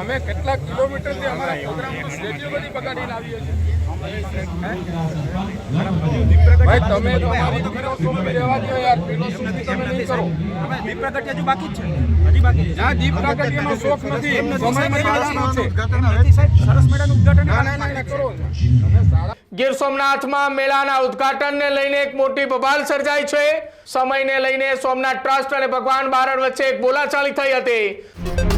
અમે કેટલાક કિલોમીટરથી અમારા સ્કેડ્યુલ બધી બગાડીને આવીએ છીએ. ભાઈ તમે તમારી ફિલોસોફી રહેવા દો યાર? ફિલોસોફી તમે નહીં કરો. દીપ પ્રાગટ્ય હજુ બાકી છે. હજી બાકી ના દીપ પ્રાગટ્યનો શોખ નથી. સમય મર્યાદાનો છે સરસ મેળાનું ઉદ્ઘાટન ના ના ના ના કરો. તમે શાળા ગીર સોમનાથમાં મેળાના ઉદ્ઘાટનને લઈને એક મોટી બબાલ સર્જાઈ છે. સમયને લઈને સોમનાથ ટ્રસ્ટ અને ભગવાન બારણ વચ્ચે એક બોલાચાલી થઈ હતી.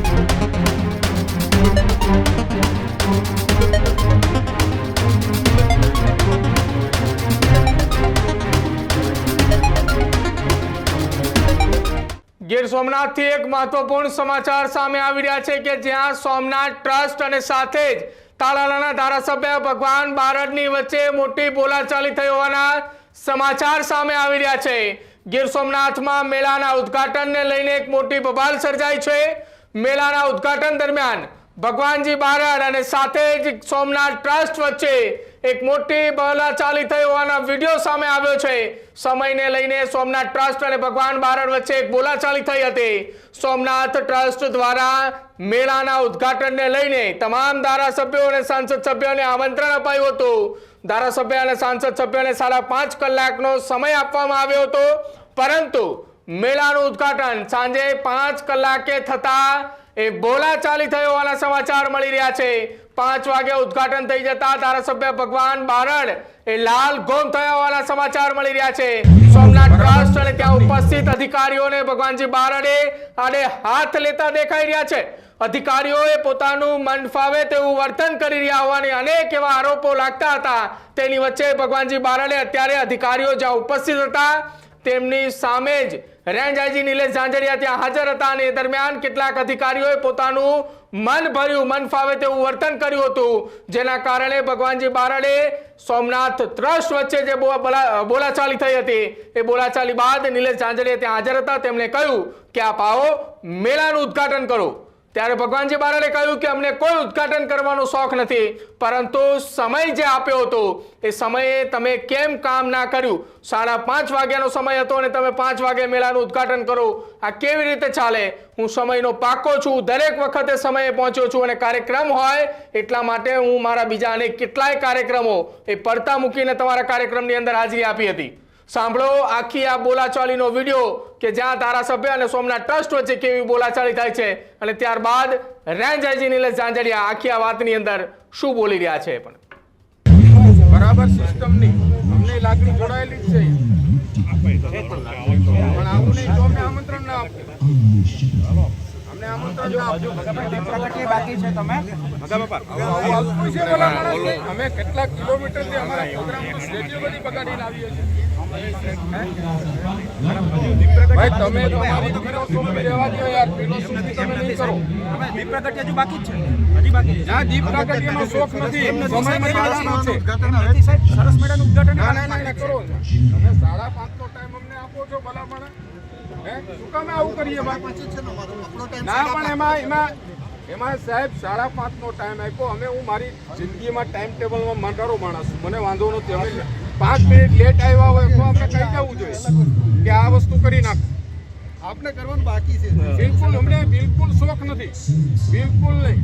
ગીર સોમનાથથી એક મહત્વપૂર્ણ સમાચાર સામે આવી રહ્યા છે કે જ્યાં સોમનાથ ટ્રસ્ટ અને સાથે જ તાલાલાના ધારાસભ્ય ભગવાન બારડની વચ્ચે મોટી બોલાચાલી થઈ હોવાના સમાચાર સામે આવી રહ્યા છે. ગીર સોમનાથમાં મેળાના ઉદ્ઘાટનને લઈને એક મોટી બબાલ સર્જાઈ છે. મેળાના ઉદ્ઘાટન દરમિયાન ભગવાનજી બારડ અને સાથે જ સોમનાથ ટ્રસ્ટ વચ્ચે એક મોટી બોલાચાલી થઈ હોવાના વીડિયો સામે આવ્યો છે. સમયને લઈને સોમનાથ ટ્રસ્ટ અને ભગવાન બારડ વચ્ચે એક બોલાચાલી થઈ હતી. સોમનાથ ટ્રસ્ટ દ્વારા મેળાના ઉદ્ઘાટનને લઈને તમામ ધારાસભ્યો અને સાંસદ સભ્યોને આમંત્રણ અપાયું હતું. ધારાસભ્ય અને સાંસદ સભ્યોને સાડા પાંચ કલાકનો સમય આપવામાં આવ્યો હતો. પરંતુ મેળાનું ઉદ્ઘાટન સાંજે પાંચ કલાકે થતા એ બોલાચાલી થઈ હોવાના સમાચાર મળી રહ્યા છે. પાંચ વાગે ઉદ્ઘાટન થઈ જતા ધારાસભ્ય ભગવાન બારડ એ લાલ ગોમ થયા હોવાના સમાચાર મળી રહ્યા છે. સોમનાથ ટ્રસ્ટ અને ત્યાં ઉપસ્થિત અધિકારીઓને ભગવાનજી બારડે આડે હાથ લેતા દેખાઈ રહ્યા છે. અધિકારીઓએ પોતાનું મન ફાવે તેવું વર્તન કરી રહ્યા હોવાની અનેક એવા આરોપો લાગતા હતા. તેની વચ્ચે ભગવાનજી બારડે અત્યારે અધિકારીઓ જ્યાં ઉપસ્થિત હતા તેમની સામે જ રેન્જ આઈજી નિલેશ ઝાંઝરિયા ત્યાં હાજર હતા અને દરમિયાન કેટલાક અધિકારીઓએ પોતાનું મન ભર્યું, મન ફાવે તેવું વર્તન કર્યું હતું. જેના કારણે ભગવાનજી બારડે સોમનાથ ટ્રસ્ટ વચ્ચે જે બોલાચાલી થઈ હતી, એ બોલાચાલી બાદ નિલેશ ઝાંઝરિયા ત્યાં હાજર હતા. તેમણે કહ્યું કે આપ આવો, મેળાનું ઉદ્ઘાટન કરો. ત્યારે ભગવાનજી બારડે કહ્યું કે અમને કોઈ ઉદ્ઘાટન કરવાનો શોખ નથી, પરંતુ સમય જે આપ્યો હતો, એ સમયે તમે કેમ કામ ના કર્યું? સાડા પાંચ વાગ્યાનો સમય હતો અને તમે પાંચ વાગે મેળાનું ઉદ્ઘાટન કરો. આ કેવી રીતે ચાલે? હું સમયનો પાકો છું, દરેક વખતે સમયે પહોંચ્યો છું અને કાર્યક્રમ હોય એટલા માટે હું મારા બીજા અનેક કેટલાય કાર્યક્રમો એ પડતા મૂકીને તમારા કાર્યક્રમની અંદર હાજરી આપી હતી. સાંભળો, આખી આ બોલાચાલીનો વીડિયો કે જ્યાં ધારાસભ્ય અને સોમનાથ ટ્રસ્ટ વચ્ચે કેવી બોલાચાલી થાય છે અને ત્યારબાદ રેન્જ આઈજી નિલેશ ઝાંઝડિયા આખી આ વાતની અંદર શું બોલી રહ્યા છે પણ. બરાબર સિસ્ટમની. અમને લાગણી જોડાયેલી જ છે પણ આવું નહીં તો અમે આમંત્રણ ના આપીએ. અમે કેટલાક કિલોમીટર ભાઈ તમે તમારી રહેવા સરસ મેળાનું ઉદ્ઘાટન કરો. તમે સાડા પાંચ નો ટાઈમ અમને આપો છો ભલા માણસ હે શું કામે આવું કરીએ ના પણ એમાં એમાં એમાં સાહેબ સાડા પાંચનો ટાઈમ આપ્યો. અમે હું મારી જિંદગીમાં ટાઈમ ટેબલમાં મંડારો માણસ છું. મને વાંધો નથી. અમે પાંચ મિનિટ લેટ આવ્યા હોય તો અમને કહી દેવું જોઈએ કે આ વસ્તુ કરી નાખો. આપને કરવાનું બાકી છે. બિલકુલ અમને બિલકુલ શોખ નથી. બિલકુલ નહીં.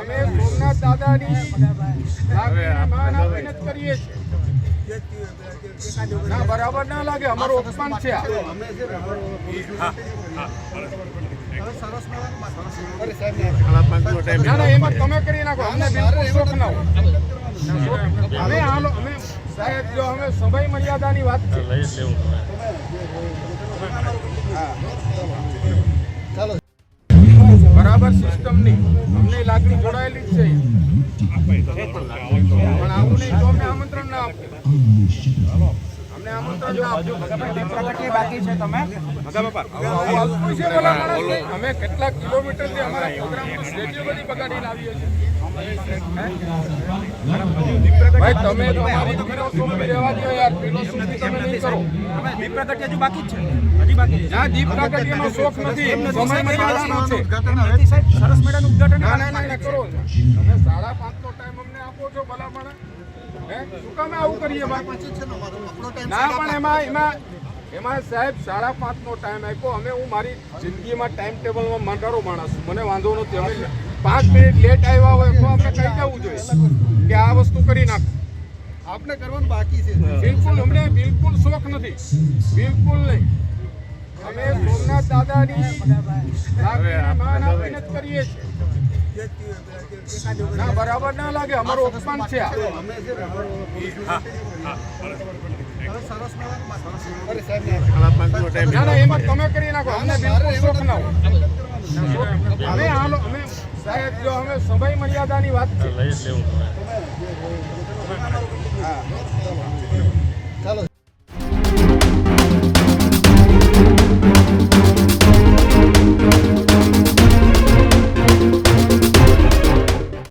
અમે સોમનાથ દાદાની જ કરીએ છીએ. ના બરાબર ના લાગે અમારું અપમાન છે આ. અમે છે ને હવે સરસ મેળાનું અરે સાહેબ ના ના એમાં તમે કરી નાખો અમને બિલકુલ શોખ ના હોય. અમે હાલો અમે સાહેબ જો અમે સમય મર્યાદાની વાત છે. ચાલો બરાબર સિસ્ટમની અમને લાગણી જોડાયેલી જ છે. પણ આવું નહીં તો અમે અમે કેટલાક કિલોમીટરથી અમારા બધી બગાડીને આવીએ છીએ શોખ નથી સમય છે ઉદ્ઘાટન ના ના કરો. તમે સાડા પાંચ નો ટાઈમ અમને આપો છો, ભલા માણસ. હે શું કામે આવું કરીએ ભાઈ? પછી છે ને મારો આપણો ટાઈમ ના પણ એમાં એમાં એમાં સાહેબ સાડા પાંચનો ટાઈમ આપ્યો. અમે હું મારી જિંદગીમાં ટાઈમ ટેબલમાં મંડારો માણસ મને વાંધો નથી. અમે પાંચ મિનિટ લેટ આવ્યા હોય તો આપણે કહી દેવું જોઈએ? કે આ વસ્તુ કરી નાખો. આપને કરવાનું બાકી છે. બિલકુલ અમને બિલકુલ શોખ નથી. બિલકુલ નહીં. અમે સોમનાથ દાદાની જ કરીએ છીએ. ના બરાબર ના લાગે અમારું અપમાન છે ના ના એમાં તમે કરી નાખો અમને બિલકુલ શોખ ના હોય. અમે હાલો અમે સાહેબ જો અમે સમય મર્યાદાની વાત છે. હા.